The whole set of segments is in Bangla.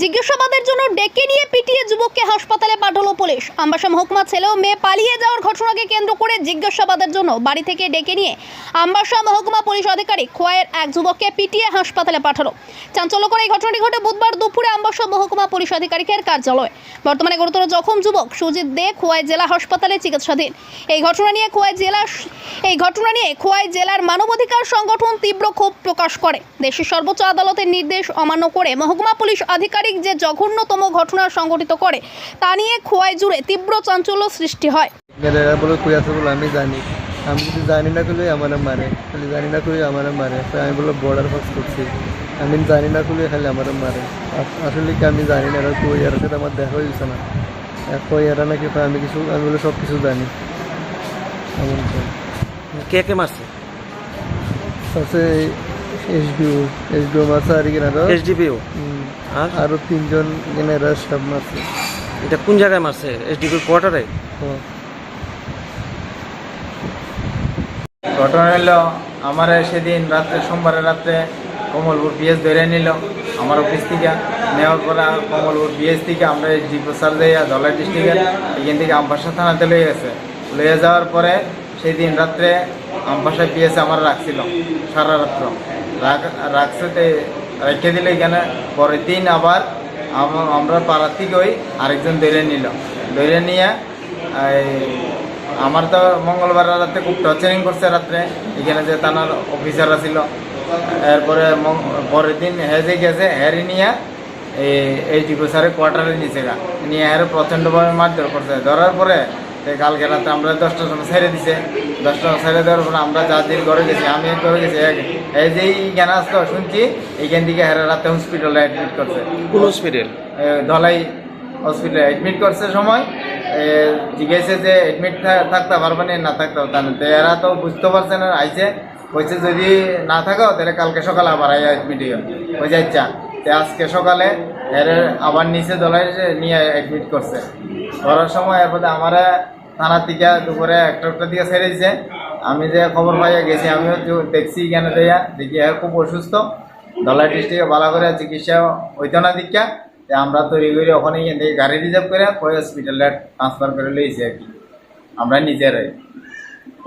জিজ্ঞাসাবাদের জন্য ডেকে নিয়ে পিটিয়ে যুবককে হাসপাতালে পাঠালো পুলিশ। আম্বাসা মহকুমা ছেলে ও মেয়ে পালিয়ে যাওয়ার ঘটনাকে কেন্দ্র করে জিজ্ঞাসাবাদের জন্য বাড়ি থেকে ডেকে নিয়ে আম্বাসা মহকুমা পুলিশ আধিকারিক খোয়াইয়ের এক যুবককে পিটিয়ে হাসপাতালে পাঠালো। চাঞ্চল্যকর এই ঘটনাটি ঘটে বুধবার দুপুরে আম্বাসা মহকুমা পুলিশ আধিকারিকের কার্যালয়। বর্তমানে গুরুতর জখম যুবক সুজিত দে খোয়াই জেলা হাসপাতালে চিকিৎসাধীন। এই ঘটনা নিয়ে খোয়াই জেলা এই ঘটনা নিয়ে খোয়াই জেলার মানবাধিকার সংগঠন তীব্র ক্ষোভ প্রকাশ করে। দেশের সর্বোচ্চ আদালতের নির্দেশ অমান্য করে মহকুমা পুলিশ আধিকারিক যে জঘন্যতম ঘটনা সংঘটিত করে তা নিয়ে খোয়াই জুড়ে তীব্র চাঞ্চল্য সৃষ্টি হয়। বলে কই আছে বলে আমি জানি। আমি যদি জানি না করলে আমার মারে। খালি জানি না করলে আমার মারে। আমি বলে বর্ডার পাস করছি। আমি জানি না করলে খালি আমার মারে। আসলে কি আমি জানি না এরা কই এর সাথে আমার দেখা হয়েছে না। কই এরা নাকি আমি কিছু আমি বলে সব কিছু জানি। এমন কে কে মারছে? আছে আর এসডিপিও আর? আরও তিনজন কিনা এরা সব মারছে এটা কোন জায়গায় মারছে? এসডিপি কোয়ার্টারে তো ঘটনা হলো আমার সেদিন রাত্রে সোমবারে রাত্রে কমলপুর পিএস ধরে নিল আমার অফিস থেকে। নেওয়ার পরে কমলপুর পিএস থেকে আমরা ডিপো সার যাইয়া ধলাই ডিস্ট্রিক্টের এখান থেকে আমবাসা থানাতে লয়ে গেছে। লয়ে যাওয়ার পরে সেই দিন রাত্রে আমবাসা পিএস আমার রাখছিল সারা রাত্র। রাখছে রেখে দিলে এখানে। পরের দিন আবার আমরা পাড়ার থেকে ওই আরেকজন ধরে নিল। ধরে নিয়ে আমার তো মঙ্গলবার রাতে খুব টর্চারিং করছে রাত্রে। এখানে যে থানার অফিসাররা ছিল। এরপরে পরের দিন হেজে গেছে, হেরে নিয়ে, এই- ডিপো স্যারে কোয়ার্টারে নিচে গা। নিয়ে হেরে প্রচণ্ডভাবে মারধর করছে। ধরার পরে কালকে রাতে আমরা দশটার সময় ছেড়ে দিছে। দশটা ছেড়ে দেওয়ার পরে আমরা যাদের ঘরে গেছি আমি ঘরে গেছি। এই যে জ্ঞান আসতো শুনছি এইখান থেকে হেরে রাতে হসপিটালে অ্যাডমিট করছে। কোন হসপিটাল ধলাই হসপিটালে অ্যাডমিট করছে সময়। জিজ্ঞাসা যে অ্যাডমিট থাকতে পারবে না না থাকতে পারবে না। তো এরা তো বুঝতে পারছে না আইছে। বলছে যদি না থাকো তাহলে কালকে সকালে আবার আই অ্যাডমিট হইও। কইছে আচ্ছা। তো আজকে সকালে এর আবার নিচে দলাই নিয়ে অ্যাডমিট করছে। করার সময় এরপরে আমার থানা থেকে দুপুরে একটা একটা দিকে ছেড়ে দিছে। আমি যে খবর পাইয়া গেছি আমিও দেখছি কেন দেয়া দেখি খুব অসুস্থ। দলাই ডিস্ট্রিক্টে ভালো করে চিকিৎসা হইতো না দীক্ষা তে আমরা তৈরি করে ওখানে এখান থেকে গাড়ি রিজার্ভ করে কই হসপিটালে ট্রান্সফার করে লইছি আর কি। আমরা নিজেরাই।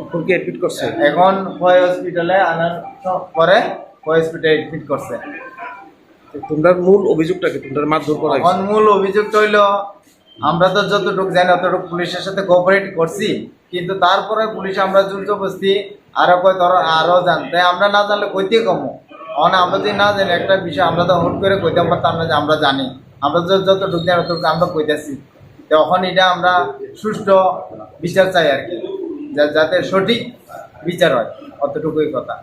কোন কি অ্যাডমিট করছে? এখন কয় হসপিটালে আনার পরে কয় হসপিটালে এডমিট করছে। তোমরা মূল অভিযোগটা কি তোমরা মারধর করা এখন মূল অভিযোগ হইল, আমরা তো যতটুকু জানি, অতটুকু পুলিশের সাথে কোঅপারেট করছি, কিন্তু তারপরে পুলিশ আমরা জোর জবস্তি আরও কয় ধরো, আরও জানতে। আমরা না জানলে কইতে কমো? এখন আমরা যদি না জানি, একটা বিষয় আমরা তো হুট করে কইতে পারতাম না যে আমরা জানি। আমরা যতটুকু জানি, অতটুকু আমরা কইতেছি। তখন এটা আমরা সুষ্ঠু বিচার চাই আর কি যাতে সঠিক বিচার হয়, অতটুকুই কথা।